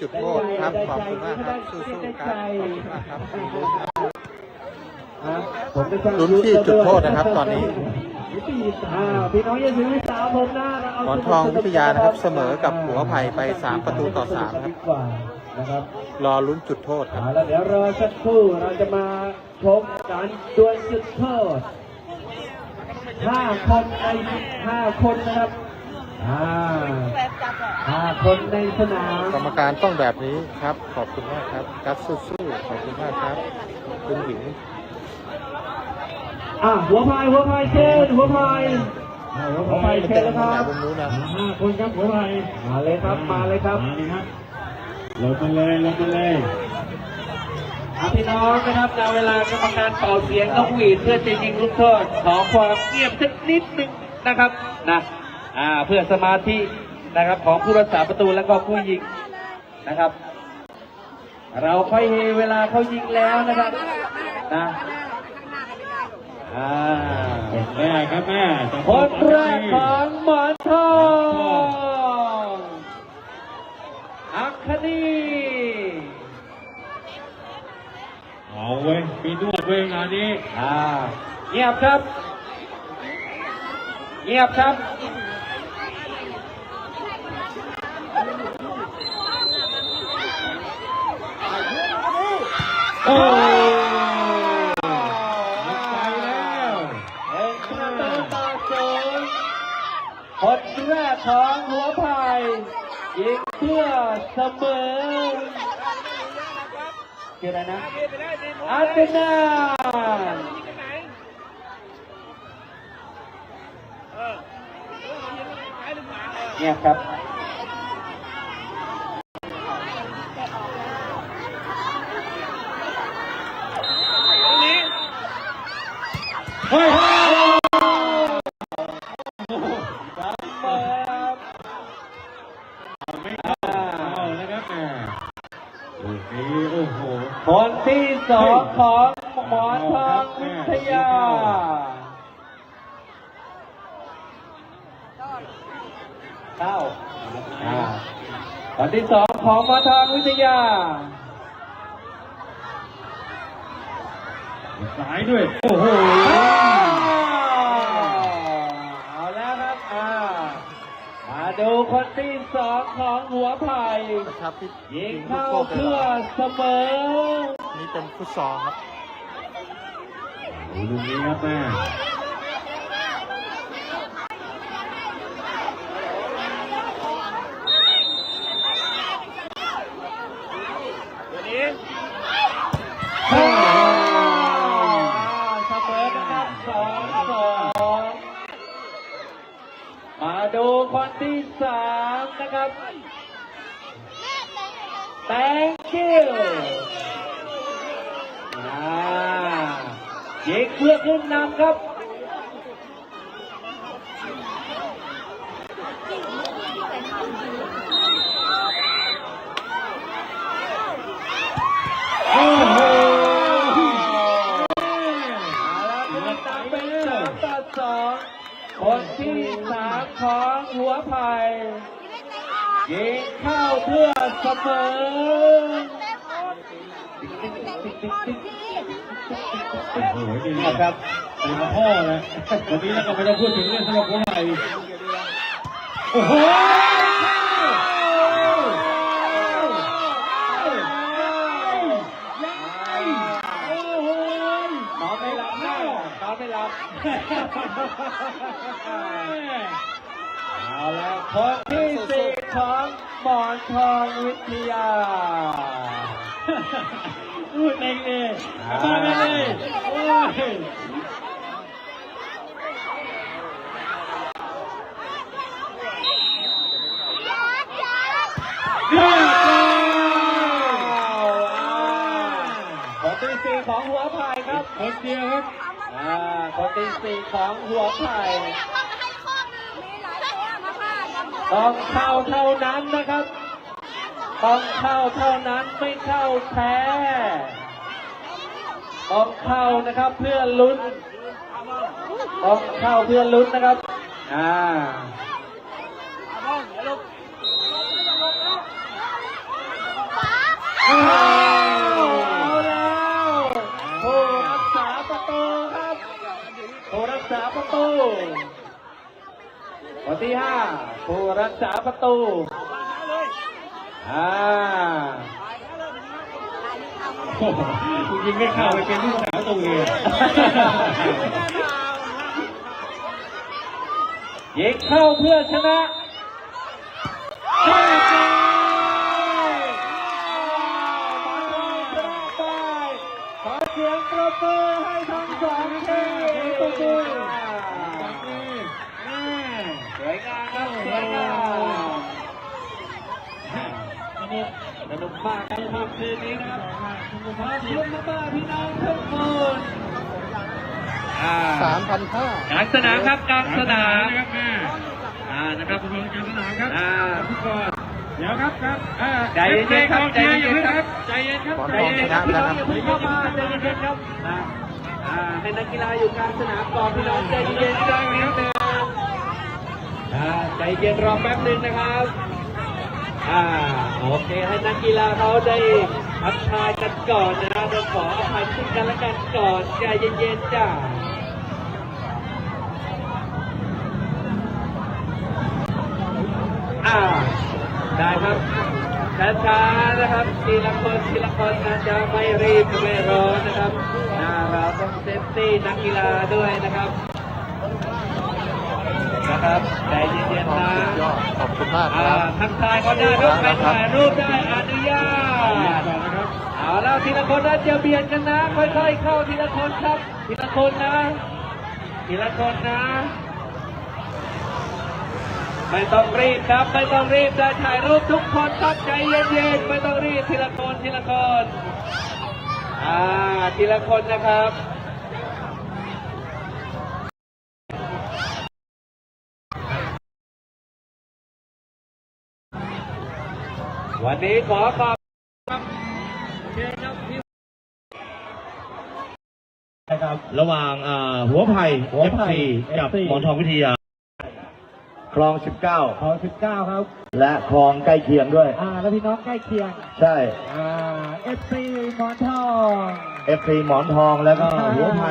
จุดโทษครับ ขอบคุณมากครับ สู้ๆครับ ขอบคุณมากครับลุ้นที่จุดโทษนะครับ ตอนนี้อ่าพี่น้องอย่าถือสาวผมหน้านะหมอนทองวิทยานะครับ เสมอกับหัวไผ่ไป 3 ประตูต่อ 3 ครับดีกว่านะครับรอลุ้นจุดโทษครับเอาแล้วเดี๋ยวรอสักครู่เราจะมาชมการดวลจุดโทษห้าคนในห้าคนนะครับ อ่าห้าคนในสนามกรรมการต้องแบบนี้ครับ ขอบคุณมากครับกัสสู้ๆขอบคุณมากครับ คุณหญิงอะหัวพายหัวพายเชิญหัวพายอ่าหัวพายเชิญแล้วครับบนนู้นนะห้าคนครับหัวพายมาเลยครับมาเลยครับมาเลยครับลงมาเลยลงมาเลยอะพี่น้องนะครับในเวลากรรมการเป่าเสียงนกหวีดเพื่อจะยิงลูกโทษขอความเงียบสักนิดหนึ่งนะครับนะ อ่าเพื่อสมาธินะครับของผู้รักษาประตูแล้วก็ผู้ยิงนะครับ เราค่อยเฮเวลาเขายิงแล้วนะครับนะอ่าแม่ครับแม่จะคนแรกของหมอนทองอัคคณีเอาเว้ยมีนวดเว้ยงานนี้อ่าเงียบครับ เงียบครับ โอ้ไปแล้วเอ็กซ์ตร้าต่อศูนย์คนแรกของหัวไผ่ยิงเพื่อเสมอชื่ออะไรนะอาร์เซนอลเงียครับ เฮ้ยไม่เอานะครับแม่ลูกนี้โอ้โห คนที่สองของหมอทองวิทยาเข้าอ่าคนที่สองของหมอทองวิทยา สายด้วย โอ้โห คนที่สองของหัวไผ่นะครับที่ยิงลูเข้ากโทษไปเพื่อแล้วเสมอ นี่เป็นฟุตซอลครับดูลูกนี้ครับแม่ อ่าเสมอนะครับสองสองมาดูคนที่สาม นะครับ thank you อ่ายิงเพื่อขึ้นนำครับ โอ้โห เอาละครับนำเป็นสามต่อสองคนที่สามของหัวไผ่ยิงเข้าเพื่ อเสมอโอ้โหดีนะคครับบเป็นพ่อเลยวันนี้เราก็ไม่ต้องพูดถึงเรื่องสำหรับคนไทยโอ้โหไม่หลับไม่หลับเอาละคนที่สี่ ของหมอนทองวิทยา พูดเองเลยมาเลยโอ้ยคนที่สี่ของหัวไผ่ครับ คนเดียวครับอ่าคนที่สี่ของหัวไผ่ ต้องเข้าเท่านั้นนะครับ ต้องเข้าเท่านั้นไม่เข้าแพ้ต้องเข้านะครับเพื่อลุ้นต้องเข้าเพื่อลุ้นนะครับ อ่าเอาแล้วผู้รักษาประตูครับผู้รักษาประตูคนที่ห้า ผู้รักษาประตูอ่าโอ้โหยิงไม่เข้าไปเป็นลูกสาวตัวเองยิงเข้าเพื่อชนะชนะไปขอเสียงปรบมือให้ทั้งสองทีมสวยงามครับสวยงามสนุก สนุกมากครับค่ำคืนนี้นะครับขอบคุณมากๆพี่น้องทุกคนอ่าสามพันห้ากลางสนามครับกลางสนามนะครับแม่อ่านะครับทุกคนกลางสนามครับอ่าทุกคนเดี๋ยวครับครับอ่าใจเย็นๆครับใจเย็นใจเย็นๆครับใจเย็นครับหมอนใจทองเย็ชนนะครับไปแล้วครับเข้ามาใจเย็นๆครับอ่าอ่าให้นักกีฬาอยู่กลางสนามก่อนพี่น้องใจเย็นๆใจเย็นๆอ่าใจเย็นรอแป๊บหนึงนะครับ อ่าโอเคให้นักกีฬาเขาได้ทักทายกันก่อนนะเราขออภัยซึ่งกันและกันก่อนใจเย็นๆจ้าอ่าได้ครับช้าๆนะครับทีละคนทีละคนนะจะไม่รีบไม่ร้อนนะครับอ่าเราต้องเซฟตี้นักกีฬาด้วยนะครับใจเย็น ทอง ๆนะ สุดยอด ขอบคุณมากคอ่ารับทักทายเขาได้ครับใครถ่ายรูปได้อนุญาตนะครับเอาแล้วทีละคนนะจะเบียดกันนะ ค่อยๆเข้าทีละคนครับ ทีละคนนะ ทีละคนนะ ไม่ต้องรีบครับ ไม่ต้องรีบจะถ่ายรูปทุกคนครับใจเย็นๆ ไม่ต้องรีบทีละคนทีละคน อ่า ทีละคนนะครับ วันนี้ขอขอบครับเชิญครับพี่ครับระหว่างอ่าหัวไผ่หัวไผ่ FC กับ FC หมอนทองวิทยา คลอง ขอสิบเก้าครับ 19 และคลองใกล้เคียงด้วย อ่า แล้วพี่น้องใกล้เคียง ใช่ อ่าเอฟซีหมอนทอง FC หมอนทองแล้วก็หัวไผ่